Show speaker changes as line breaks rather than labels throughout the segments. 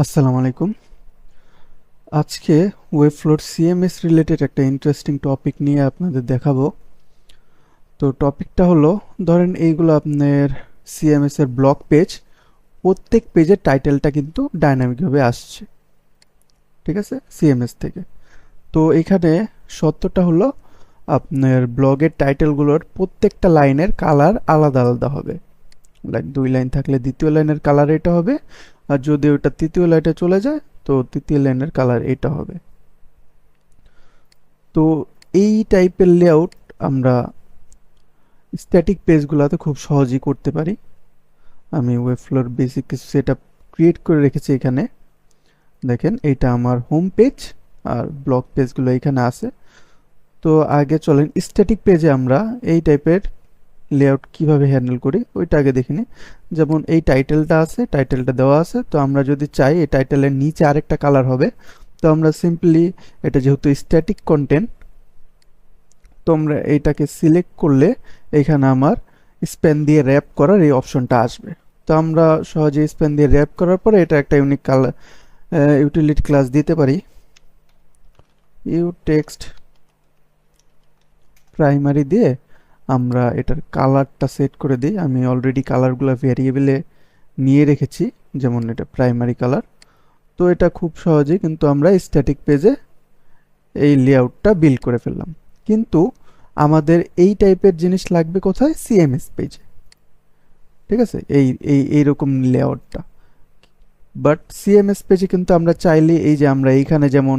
আসসালামু আলাইকুম। আজকে ওয়েব ওয়েবফ্লোর সিএমএস রিলেটেড একটা ইন্টারেস্টিং টপিক নিয়ে আপনাদের দেখাবো। তো টপিকটা হলো, ধরেন এইগুলো আপনার সিএমএস এর ব্লক পেজ প্রত্যেক পেজের টাইটেলটা কিন্তু ডাইনামিকভাবে আসছে। ঠিক আছে? সিএমএস থেকে। তো এখানে সত্যটা হলো, আপনার ব্লগের টাইটেলগুলোর প্রত্যেকটা লাইনের কালার আলাদা আলাদা হবে। লাইক দুই লাইন থাকলে দ্বিতীয় লাইনের কালার এটা হবে আর যদি ওটা তৃতীয় লাইনে চলে যায়, তো তৃতীয় লাইনের কালার এটা হবে। তো এই টাইপের লেআউট আমরা স্ট্যাটিক পেজগুলোতে খুব সহজেই করতে পারি। আমি ওয়েবফ্লোর বেসিক কিছু সেট ক্রিয়েট করে রেখেছি এখানে। দেখেন, এটা আমার হোম পেজ আর ব্লগ পেজগুলো এখানে আছে। তো আগে চলেন স্ট্যাটিক পেজে আমরা এই টাইপের লেআউট কীভাবে হ্যান্ডেল করি, ওইটা আগে দেখে নিই। যেমন এই টাইটেলটা আছে টাইটেলটা দেওয়া আছে, তো আমরা যদি চাই এই টাইটেলের নিচে আরেকটা কালার হবে, তো আমরা সিম্পলি এটা যেহেতু স্ট্যাটিক কন্টেন্ট তো আমরা এইটাকে সিলেক্ট করলে এখানে আমার স্প্যান দিয়ে র্যাপ করার এই অপশনটা আসবে। তো আমরা সহজে স্প্যান দিয়ে র্যাপ করার পরে এটা একটা ইউনিক কালার ইউটিলিটি ক্লাস দিতে পারি। ইউ টেক্সট প্রাইমারি দিয়ে আমরা এটার কালারটা সেট করে দিই। আমি অলরেডি কালারগুলো ভ্যারিয়েবলে নিয়ে রেখেছি, যেমন এটা প্রাইমারি কালার তো এটা খুব সহজেই কিন্তু আমরা স্ট্যাটিক পেজে এই লেআউটটা বিল্ড করে ফেললাম। কিন্তু আমাদের এই টাইপের জিনিস লাগবে কোথায়? সিএমএস পেজে ঠিক আছে? এই এই, এইরকম লেআউটটা বাট সিএমএস পেজে কিন্তু আমরা চাইলে এই যে আমরা এইখানে যেমন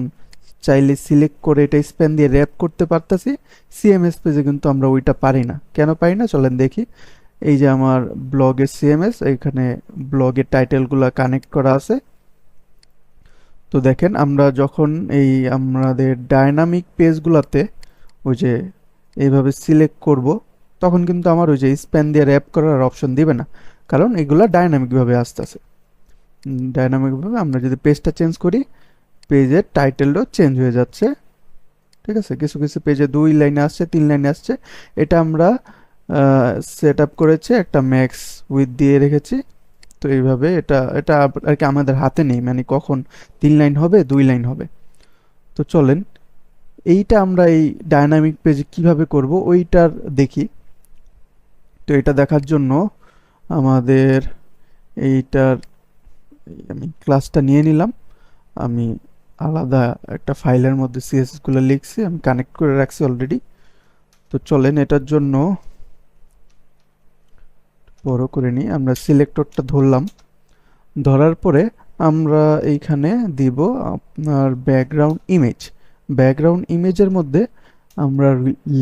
চাইলে সিলেক্ট করে এটা স্প্যান দিয়ে র্যাপ করতে পারতাছি। সিএমএস পেজে কিন্তু আমরা ওইটা পারি না। কেন পারি না? চলেন দেখি। এই যে আমার ব্লগের সিএমএস এখানে ব্লগের টাইটেলগুলো কানেক্ট করা আছে। তো দেখেন, আমরা যখন এই আমাদের ডায়নামিক পেজগুলোতে ওই যে এইভাবে সিলেক্ট করব, তখন কিন্তু আমার ওই যে স্প্যান দিয়ে র্যাপ করার অপশন দিবে না। কারণ এগুলো ডায়নামিকভাবে আসতেছে। ডায়নামিকভাবে আমরা যদি পেজটা চেঞ্জ করি পেজের টাইটেলও চেঞ্জ হয়ে যাচ্ছে। ঠিক আছে? কিছু কিছু পেজে দুই লাইনে আসছে, তিন লাইনে আসছে। এটা আমরা সেট আপ করেছি একটা ম্যাক্স উইথ দিয়ে রেখেছি। তো এইভাবে এটা এটা আর কি আমাদের হাতে নেই। মানে কখন? তিন লাইন হবে, দুই লাইন হবে। তো চলেন, এইটা আমরা এই ডায়নামিক পেজে কীভাবে করব? ওইটার দেখি। তো এটা দেখার জন্য আমাদের এইটার আমি ক্লাসটা নিয়ে নিলাম। আমি আলাদা একটা ফাইলের মধ্যে সিএসএসগুলো লিখছি, আমি কানেক্ট করে রাখছি অলরেডি তো চলেন এটার জন্য বড় করে নিই, আমরা সিলেক্টরটা ধরলাম। ধরার পরে আমরা এইখানে দিব আপনার ব্যাকগ্রাউন্ড ইমেজ ব্যাকগ্রাউন্ড ইমেজের মধ্যে আমরা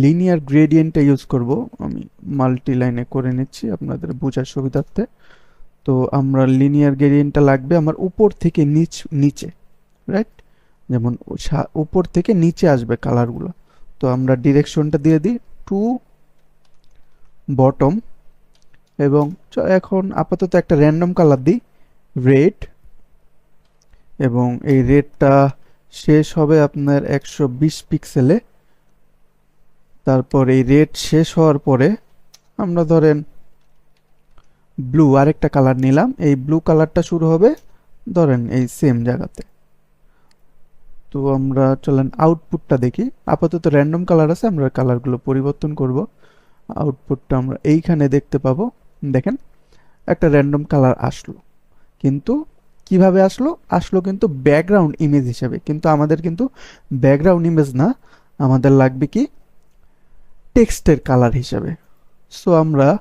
লিনিয়ার গ্রেডিয়েন্টটা ইউজ করব। আমি মাল্টি লাইনে করে নিচ্ছি আপনাদের বোঝার সুবিধার্থে। তো আমরা লিনিয়ার গ্রেডিয়েন্টটা লাগবে আমার উপর থেকে নিচ, নিচে রাইট যেমন উপর থেকে নিচে আসবে কালারগুলো তো আমরা ডিরেকশনটা দিয়ে দিই টু বটম এবং এখন আপাতত একটা র্যান্ডম কালার দিই রেড এবং এই রেডটা শেষ হবে আপনার একশো বিশ পিক্সেলে তারপর এই রেড শেষ হওয়ার পরে আমরা ধরেন ব্লু আরেকটা কালার নিলাম, এই ব্লু কালারটা শুরু হবে ধরেন এই সেম জায়গাতে। তো আমরা চলেন আউটপুটটা দেখি। আপাতত র্যান্ডম কালার আছে, আমরা কালারগুলো পরিবর্তন করব। আউটপুটটা আমরা এইখানে দেখতে পাবো। দেখেন, একটা র্যান্ডম কালার আসলো। কিন্তু কীভাবে আসলো? আসলো কিন্তু ব্যাকগ্রাউন্ড ইমেজ হিসেবে। কিন্তু আমাদের কিন্তু ব্যাকগ্রাউন্ড ইমেজ না, আমাদের লাগবে কি? টেক্সটের কালার হিসাবে। সো আমরা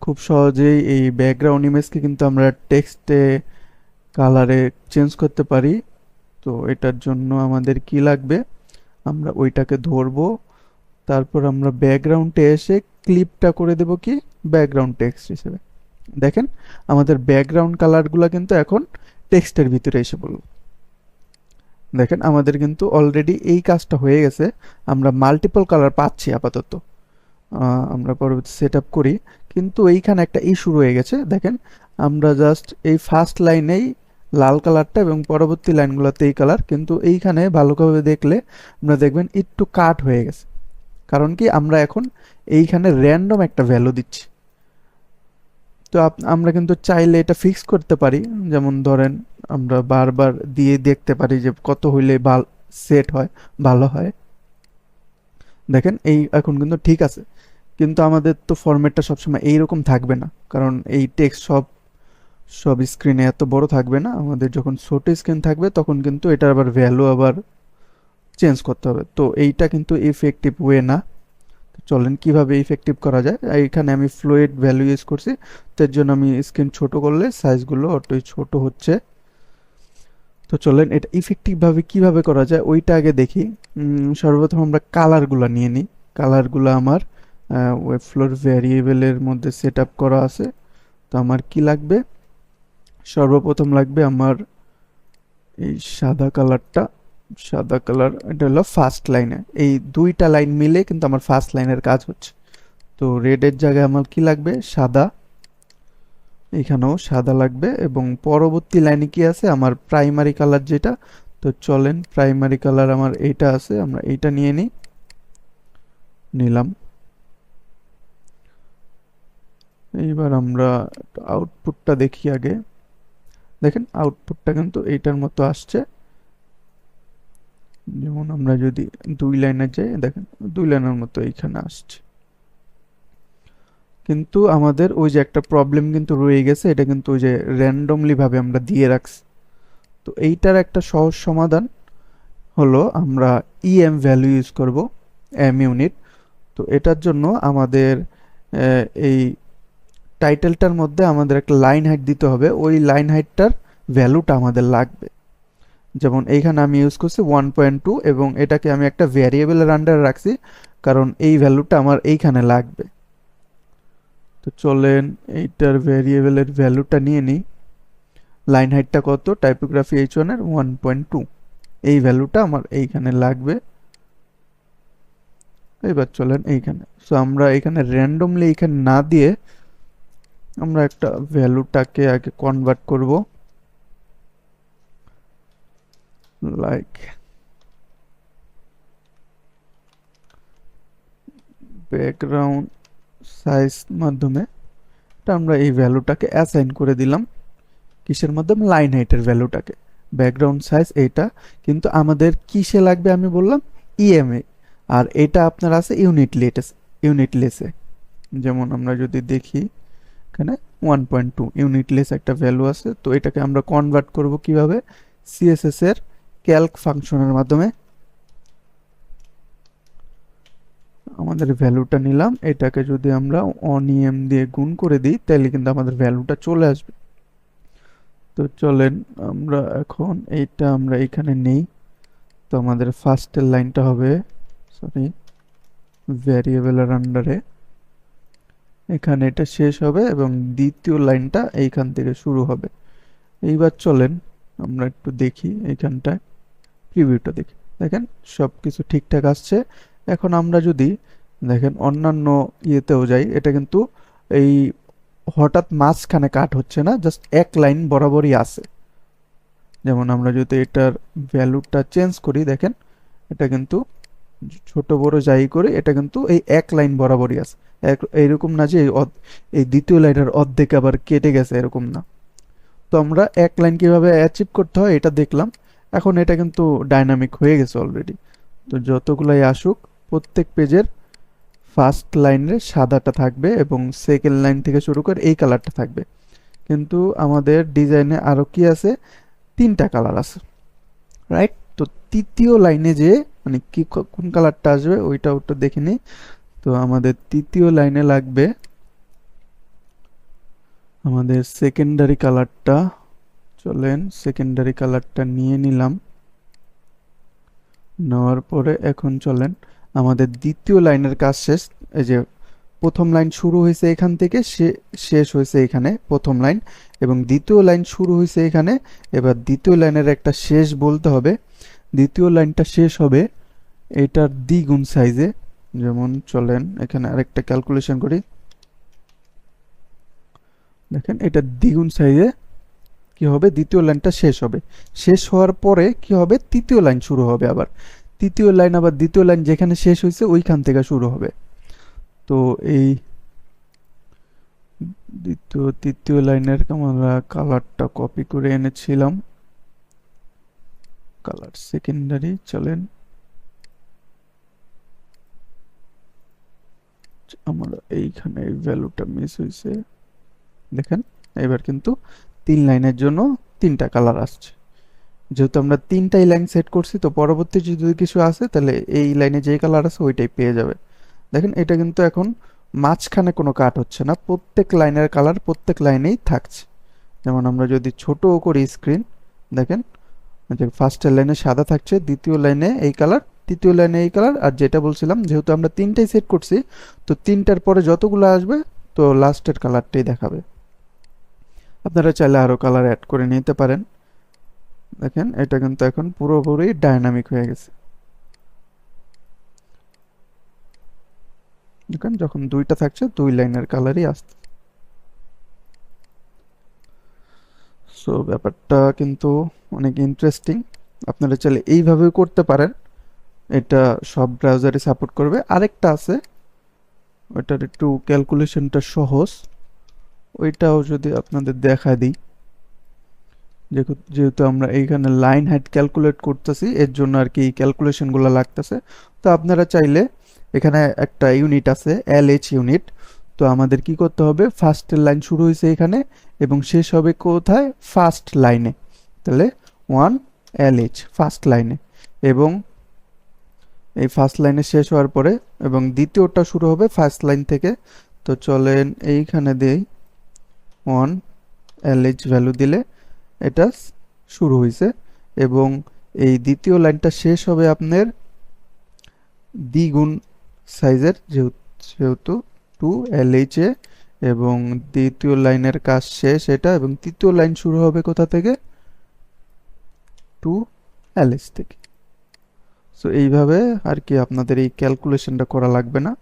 খুব সহজেই এই ব্যাকগ্রাউন্ড ইমেজকে কিন্তু আমরা টেক্সটে কালারে চেঞ্জ করতে পারি। তো এটার জন্য আমাদের কি লাগবে? আমরা ওইটাকে ধরবো। তারপর আমরা ব্যাকগ্রাউন্ডে এসে ক্লিপটা করে দেব কি? ব্যাকগ্রাউন্ড টেক্সট হিসেবে। দেখেন, আমাদের ব্যাকগ্রাউন্ড কালারগুলো কিন্তু এখন টেক্সটের ভিতরে এসে পড়ল। দেখেন, আমাদের কিন্তু অলরেডি এই কাজটা হয়ে গেছে। আমরা মাল্টিপল কালার পাচ্ছি আপাতত। আমরা পরবর্তী সেট করি। কিন্তু এইখানে একটা ইস্যু রয়ে গেছে। দেখেন, আমরা জাস্ট এই ফার্স্ট লাইনেই লাল কালারটা এবং পরবর্তী লাইনগুলোতে এই কালার, কিন্তু এইখানে ভালোভাবে দেখলে আমরা দেখবেন একটু কাট হয়ে গেছে। কারণ কি, আমরা এখন এইখানে র্যান্ডম একটা ভ্যালু দিচ্ছি। তো আমরা কিন্তু চাইলে এটা ফিক্স করতে পারি। যেমন ধরেন, আমরা বারবার দিয়ে দেখতে পারি যে কত হইলে ভালো সেট হয়, ভালো হয়। দেখেন, এই এখন কিন্তু ঠিক আছে। কিন্তু আমাদের তো ফরম্যাটটা সবসময় এইরকম থাকবে না। কারণ এই টেক্সট সব সব স্ক্রিনে এত বড় থাকবে না, আমাদের যখন ছোট স্ক্রিন থাকবে তখন কিন্তু এটার আবার ভ্যালু আবার চেঞ্জ করতে হবে। তো এইটা কিন্তু ইফেক্টিভ ওয়ে না। চলেন কীভাবে ইফেক্টিভ করা যায়? এখানে আমি ফ্লুইড ভ্যালু ইউজ করছি। তার জন্য আমি স্ক্রিন ছোট করলে সাইজগুলো অটোই ছোট হচ্ছে। তো চলেন এটা ইফেক্টিভভাবে কীভাবে করা যায় ওইটা আগে দেখি। সর্বপ্রথম আমরা কালারগুলো নিয়ে নিই। কালারগুলো আমার ওয়েব ফ্লোর ভ্যারিয়েবলের মধ্যে সেট আপ করা আছে। তো আমার কি লাগবে? সর্বপ্রথম লাগবে আমার এই সাদা কালারটা, সাদা কালার, এটা হলো ফার্স্ট লাইনে এই দুইটা লাইন মিলে কিন্তু আমার ফার্স্ট লাইনের কাজ হচ্ছে। তো রেডের জায়গায় আমার কি লাগবে? সাদা। এখানেও সাদা লাগবে এবং পরবর্তী লাইনে কি আছে? আমার প্রাইমারি কালার যেটা, তো চলেন প্রাইমারি কালার আমার এইটা আছে, আমরা এইটা নিয়ে নিই। নিলাম। এইবার আমরা আউটপুটটা দেখি আগে। দেখেন আউটপুটটা কিন্তু এইটার মতো আসছে। যেমন আমরা যদি দুই লাইনে যাই, দেখেন দুই লাইনের মতো এইখানে আসছে। কিন্তু আমাদের ওই যে একটা প্রবলেম কিন্তু রয়ে গেছে, এটা কিন্তু ওই যে র্যান্ডমলি ভাবে আমরা দিয়ে রাখছি। তো এইটার একটা সহজ সমাধান হলো আমরা ইএম ভ্যালু ইউজ করব এম ইউনিট তো এটার জন্য আমাদের এই টাইটেলটার মধ্যে আমাদের একটা লাইন হাইট দিতে হবে। ওই লাইন হাইটটার ভ্যালুটা আমাদের লাগবে। যেমন এইখানে আমি ইউজ করছি ওয়ান পয়েন্ট টু এবং এটাকে আমি একটা ভ্যারিয়েবলের আন্ডারে রাখছি, কারণ এই ভ্যালুটা আমার এইখানে লাগবে। তো চলেন এইটার ভ্যারিয়েবলের ভ্যালুটা নিয়ে নিই। লাইন হাইটটা কত? টাইপোগ্রাফি এইচ ওয়ানের ওয়ান পয়েন্ট টু এই ভ্যালুটা আমার এইখানে লাগবে। এবার চলেন এইখানে। সো আমরা এখানে র্যান্ডমলি এইখানে না দিয়ে আমরা একটা ভ্যালুটাকে আগে কনভার্ট করব। লাইক ব্যাকগ্রাউন্ড সাইজ মাধ্যমে, এটা আমরা এই ভ্যালুটাকে অ্যাসাইন করে দিলাম। কিসের মাধ্যমে? লাইন হাইটের ভ্যালুটাকে ব্যাকগ্রাউন্ড সাইজ এইটা কিন্তু আমাদের কিসে লাগবে আমি বললাম? ইএমএ আর এটা আপনার আছে ইউনিট লেটেস ইউনিট লেসে যেমন আমরা যদি দেখি এখানে ওয়ান পয়েন্ট টু ইউনিটলেস একটা ভ্যালু আছে। তো এটাকে আমরা কনভার্ট করব কীভাবে? সিএসএস এর ক্যালক ফাংশনের মাধ্যমে। আমাদের ভ্যালুটা নিলাম। এটাকে যদি আমরা অনিয়ম দিয়ে গুণ করে দিই, তাহলে কিন্তু আমাদের ভ্যালুটা চলে আসবে। তো চলেন আমরা এখন এইটা আমরা এখানে নেই। তো আমাদের ফার্স্টের লাইনটা হবে সরি ভ্যারিয়েবলের আন্ডারে এখানে এটা শেষ হবে এবং দ্বিতীয় লাইনটা এইখান থেকে শুরু হবে। এইবার চলেন আমরা একটু দেখি এইখানটায় প্রিভিউটা দেখি। দেখেন সব কিছু ঠিকঠাক আসছে। এখন আমরা যদি, দেখেন, অন্যান্য ইয়েতেও যাই, এটা কিন্তু এই হঠাৎ মাঝখানে কাট হচ্ছে না জাস্ট এক লাইন বরাবরই আছে। যেমন আমরা যদি এটার ভ্যালুটা চেঞ্জ করি, দেখেন, এটা কিন্তু ছোট বড় যাই করে এটা কিন্তু এই এক লাইন বরাবরই আছে। এক- এইরকম না যে এই দ্বিতীয় লাইনের অর্ধেক আবার কেটে গেছে, এরকম না। তো আমরা এক লাইন কীভাবে অ্যাচিভ করতে হয় এটা দেখলাম। এখন এটা কিন্তু ডাইনামিক হয়ে গেছে অলরেডি তো যতগুলাই আসুক, প্রত্যেক পেজের ফার্স্ট লাইনে সাদাটা থাকবে এবং সেকেন্ড লাইন থেকে শুরু করে এই কালারটা থাকবে। কিন্তু আমাদের ডিজাইনে আরও কি আছে? তিনটা কালার আছে রাইট তো তৃতীয় লাইনে যে মানে কি কোন কালারটা আসবে ওইটা ওটা দেখে নিই। তো আমাদের তৃতীয় লাইনে লাগবে আমাদের সেকেন্ডারি কালারটা চলেন সেকেন্ডারি কালারটা নিয়ে নিলাম। নেওয়ার পরে এখন চলেন, আমাদের দ্বিতীয় লাইনের কাজ শেষ। এই যে প্রথম লাইন শুরু হয়েছে এখান থেকে শেষ হয়েছে এখানে প্রথম লাইন এবং দ্বিতীয় লাইন শুরু হয়েছে এখানে। এবার দ্বিতীয় লাইনের একটা শেষ বলতে হবে। দ্বিতীয় লাইনটা শেষ হবে। এটার দ্বিগুণ সাইজে যেমন চলেন, এখানে আরেকটা ক্যালকুলেশন করি। দেখেন, এটা দ্বিগুণ সাইজে কি হবে? দ্বিতীয় লাইনটা শেষ হবে। শেষ হওয়ার পরে কি হবে? তৃতীয় লাইন শুরু হবে আবার। তৃতীয় লাইন আবার দ্বিতীয় লাইন যেখানে শেষ হয়েছে, ওইখান থেকে শুরু হবে। তো এই দ্বিতীয়, তৃতীয় লাইনের আমরা কালারটা কপি করে এনেছিলাম। কালার সেকেন্ডারি, চলেন। আমার এইখানে ভ্যালুটা মিস হয়েছে দেখেন, এবার কিন্তু তিন লাইনের জন্য তিনটা কালার আসছে। যেহেতু আমরা তিনটাই লাইন সেট করছি, তো পরবর্তী যদি কিছু আসে, তাহলে এই লাইনে যে কালার আছে, ওইটাই পেয়ে যাবে। দেখেন, এটা কিন্তু এখন মাঝখানে কোনো কাট হচ্ছে না। প্রত্যেক লাইনের কালার প্রত্যেক লাইনেই থাকছে। যেমন আমরা যদি ছোটও করি স্ক্রিন দেখেন যে ফার্স্টের লাইনে সাদা থাকছে, দ্বিতীয় লাইনে এই কালার তৃতীয় লাইনে এই কালার আর যেটা বলছিলাম, যেহেতু আমরা তিনটাই সেট করছি, তো তিনটার পরে যতগুলো আসবে, তো লাস্টের কালারটাই দেখাবে। আপনারা চাইলে আরও কালার অ্যাড করে নিতে পারেন। দেখেন, এটা কিন্তু এখন পুরোপুরি ডায়নামিক হয়ে গেছে। দেখেন, যখন দুইটা থাকছে, দুই লাইনের কালারই আসছে সো ব্যাপারটা কিন্তু অনেক ইন্টারেস্টিং আপনারা চাইলে এইভাবেও করতে পারেন। এটা সব ব্রাউজারে সাপোর্ট করবে। আরেকটা আছে। ওইটার একটু ক্যালকুলেশনটা সহজ। ওইটাও যদি আপনাদের দেখা দিই। যেহেতু আমরা এইখানে লাইন হাইট ক্যালকুলেট করতেছি, এর জন্য আর কি ক্যালকুলেশনগুলো লাগতেছে। তো আপনারা চাইলে এখানে একটা ইউনিট আছে এল এইচ ইউনিট তো আমাদের কি করতে হবে? ফার্স্টের লাইন শুরু হয়েছে এখানে এবং শেষ হবে কোথায়? ফার্স্ট লাইনে তাহলে ওয়ান এল এইচ ফার্স্ট লাইনে এবং এই ফার্স্ট লাইনে শেষ হওয়ার পরে এবং দ্বিতীয়টা শুরু হবে ফার্স্ট লাইন থেকে। তো চলেন এইখানে দেই। ওয়ান এল এইচ ভ্যালু দিলে এটা শুরু হয়েছে এবং এই দ্বিতীয় লাইনটা শেষ হবে আপনার দ্বিগুণ সাইজের যেহেতু টু এল এইচ এ এবং দ্বিতীয় লাইনের কাজ শেষ এটা। এবং তৃতীয় লাইন শুরু হবে কোথা থেকে? টু এইচ থেকে সো এইভাবে আর কি আপনাদের এই ক্যালকুলেশনটা করা লাগবে না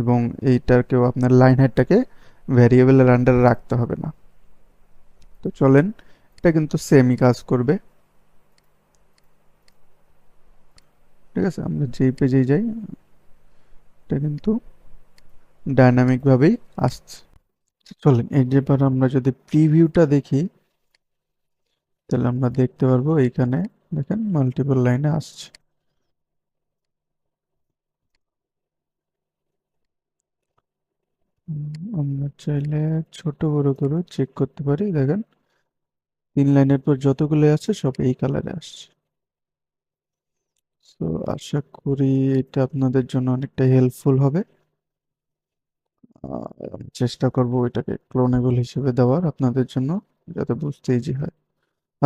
এবং এইটাকেও আপনার লাইন হাইটটাকে ভ্যারিয়েবলের আন্ডারে রাখতে হবে না। তো চলেন, এটা কিন্তু সেমই কাজ করবে। ঠিক আছে, আমরা যেই পেজেই যাই, এটা কিন্তু ডাইনামিকভাবেই আসছে। চলেন, এই যেবার আমরা যদি প্রিভিউটা দেখি তাহলে আমরা দেখতে পারব এইখানে দেখেন মাল্টিপল লাইনে আসছে। আমরা চাইলে ছোট বড় করে চেক করতে পারি, দেখেন। তিন লাইনের পর যতগুলো আছে সব এই কালারে আসছে। তো আশা করি এটা আপনাদের জন্য অনেকটা হেল্পফুল হবে। চেষ্টা করব এটাকে ক্লোনেবল হিসেবে দেওয়ার আপনাদের জন্য, যাতে বুঝতে ইজি হয়।